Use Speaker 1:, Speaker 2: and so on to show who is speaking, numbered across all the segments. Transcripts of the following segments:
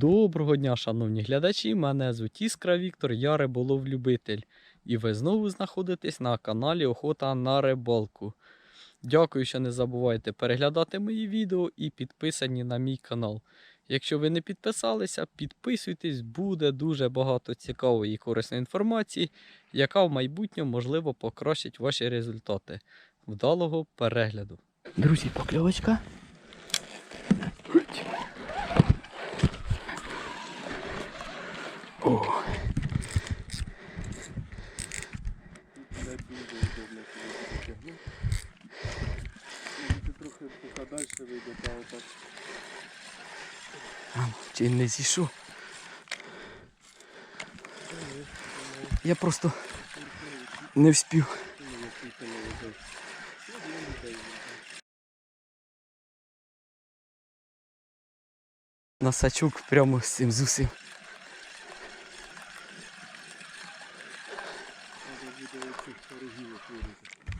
Speaker 1: Доброго дня, шановні глядачі! Мене звуть Іскра Віктор, я риболов-любитель. І ви знову знаходитесь на каналі Охота на рибалку. Дякую, що не забувайте переглядати мої відео і підписані на мій канал. Якщо ви не підписалися, підписуйтесь, буде дуже багато цікавої і корисної інформації, яка в майбутньому можливо покращить ваші результати. Вдалого перегляду. Друзі, покльовочка. О,
Speaker 2: трохи далі вийде, та отак.
Speaker 1: чи не зійшов? Я просто не вспів. На сачок прямо з цим зусим.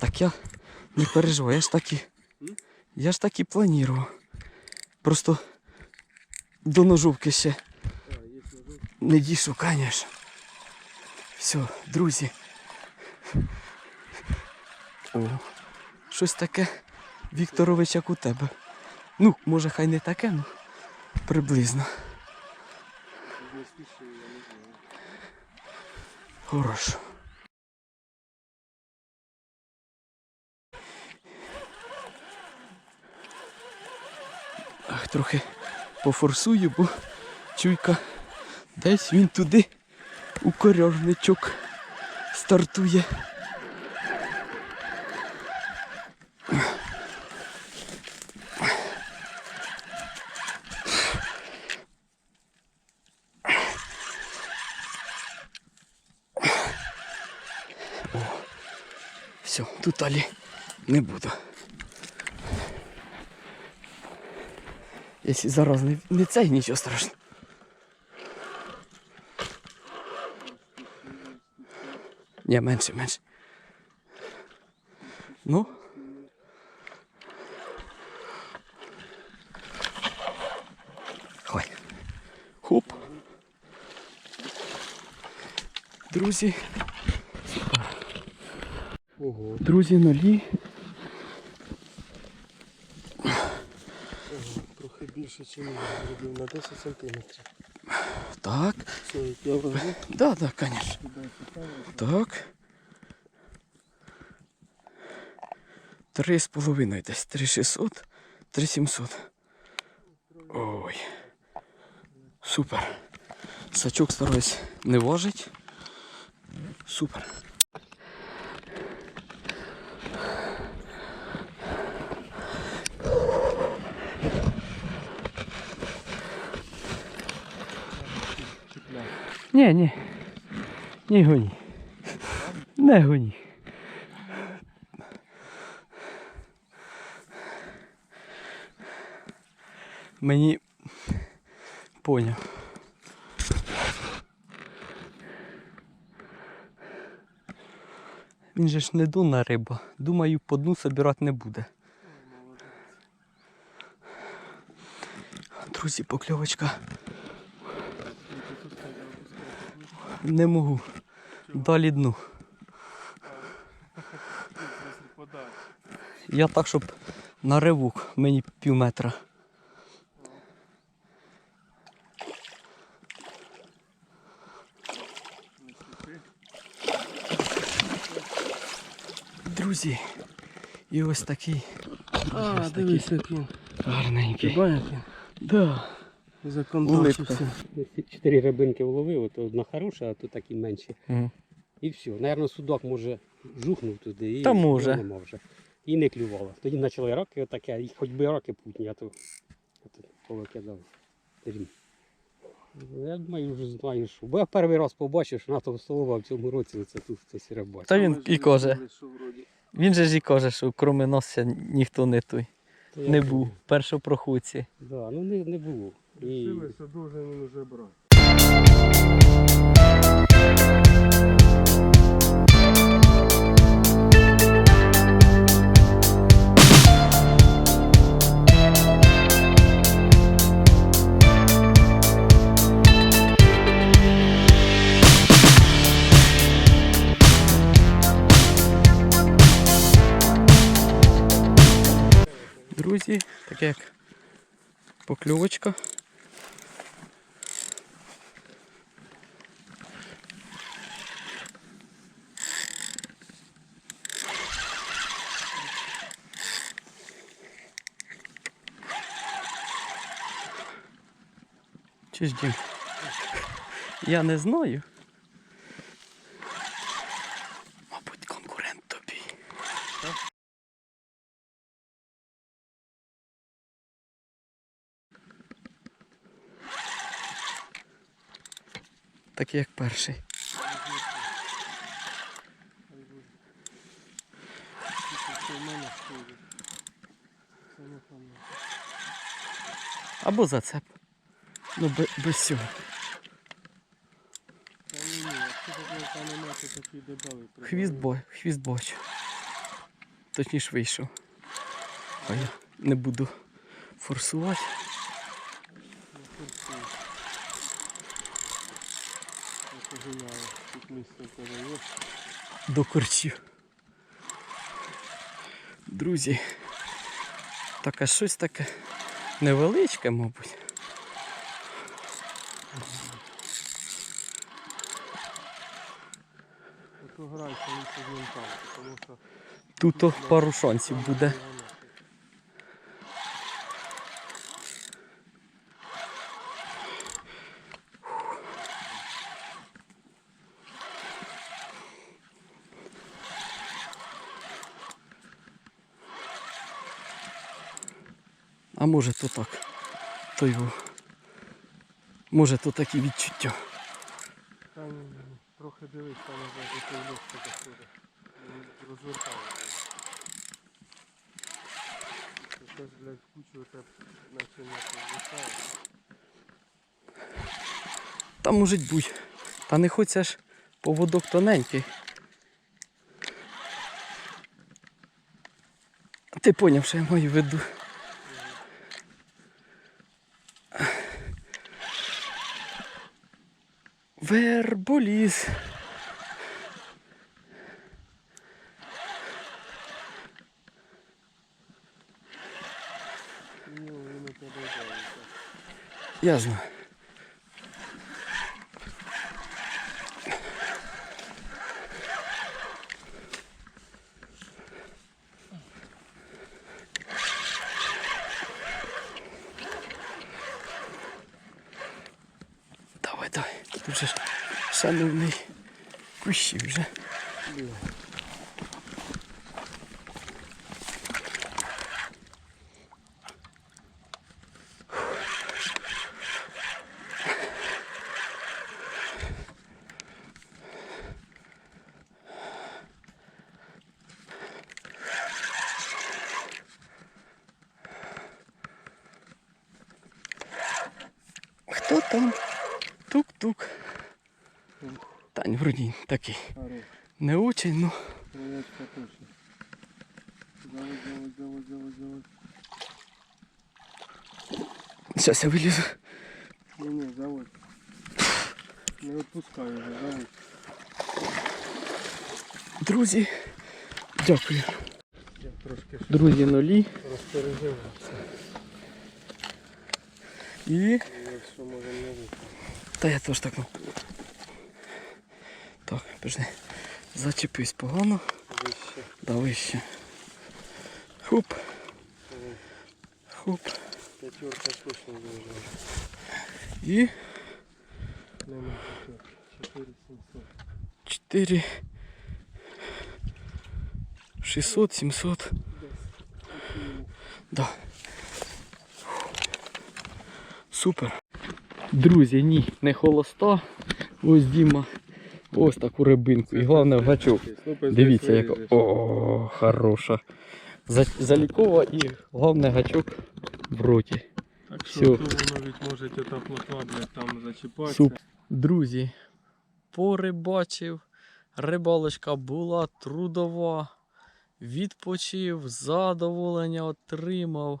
Speaker 1: Так я не переживаю, я ж так і. Я ж так і планував. Просто до ножовки ще не дійшов, звісно. Все, друзі. О, щось таке, Вікторович, як у тебе. Ну, може, хай не таке, ну приблизно. Хорошо. Трохи пофорсую, бо чуйка десь він туди у корьожничок стартує. Все, тут далі не буду. Якщо зараз не, не цей, нічого страшного. Ні, менше, менше. Ну. Ой. Хоп. Друзі, друзі, нулі.
Speaker 2: трохи більше, ніж зробив на 10 сантиметрів.
Speaker 1: Так.
Speaker 2: Все, я ввожу.
Speaker 1: Да, да, конечно. Так. Три з половиною десь. Три шістсот, три сімсот. Ой. Супер. Сачок стараюсь не важить. Супер. Ні, ні. Не гоні. Не гоні. Мені поняв. Він же ж не дунна риба. Думаю, по дну собирати не буде. Друзі, покльовочка. Не можу. Далі дну. Я так, щоб на ривок мені пів метра. Друзі, і ось такий
Speaker 2: А,
Speaker 1: Ось
Speaker 2: дивись, він.
Speaker 1: гарненький.
Speaker 2: Як він?
Speaker 1: Да.
Speaker 2: Закондовчився.
Speaker 3: Чотири рибинки вловив, то одна хороша, а то такі менші.
Speaker 1: Мгм.
Speaker 3: І все. Наверно, судак може жухнув туди і
Speaker 1: Та може.
Speaker 3: нема вже. І не клювало. Тоді почали раки отаке, і хоч би раки путні, а то, а то повикидав. Дрім. Я думаю, вже знаю, що. Бо я перший раз побачив, що на того столова в цьому році це тут хтось рибачить.
Speaker 1: Та він і каже. Він же ж і каже, що кроме ще ніхто не той.
Speaker 3: То я
Speaker 1: Не був. Першопроходці.
Speaker 3: Да, ну не, не було.
Speaker 2: Решилося, должен він уже брати.
Speaker 1: Друзі, так як покльовочка. Чи Дім? Я не знаю. Мабуть, конкурент тобі. Такий як перший. Або зацеп. Ну, без, цього. Хвіст, бо, хвіст бачу. Точніше вийшов. А я не буду форсувати. До корчів. Друзі, таке щось таке невеличке, мабуть.
Speaker 2: Лише там, тому що...
Speaker 1: Тут пару шансів буде. А може то так. То його. Може то такі відчуття.
Speaker 2: Трохи дивись, там вже той лодки доходить. Розвертає. Якось, блядь, кучу те наче не розвертає.
Speaker 1: Та може будь. Та не хочеш поводок тоненький. Ти поняв, що я маю в виду. Верболіз.
Speaker 2: Ні, він у тебе дивиться.
Speaker 1: Я знаю. Давай, давай. Тут вже ж шановний кущі.
Speaker 2: Блін.
Speaker 1: Хто там? Тук-тук. Тань, вроді такий. Не очень, ну. Зараз я вилізу.
Speaker 2: Ні, ні, заводь. Не відпускай його, заводь.
Speaker 1: Друзі, дякую. Друзі нулі.
Speaker 2: розпереживався.
Speaker 1: І.
Speaker 2: Якщо може не.
Speaker 1: Та я теж так. Так, пожди. Зачепись погано.
Speaker 2: Вище.
Speaker 1: Да вище. Хуп, хуп.
Speaker 2: П'ятерка точно виїжджає.
Speaker 1: І
Speaker 2: Нема п'ятерки. 4700.
Speaker 1: 4. 600, 700. Да. Супер. Друзі, ні, не холоста. Ось Діма. Ось таку рибинку. І головне в гачок. Дивіться, яка. О, хороша. Залікова і головне гачок в роті.
Speaker 2: Так що воно від може та плотва, блядь, там зачіпатися.
Speaker 1: Друзі, порибачив. Рибалочка була трудова. Відпочив, задоволення отримав.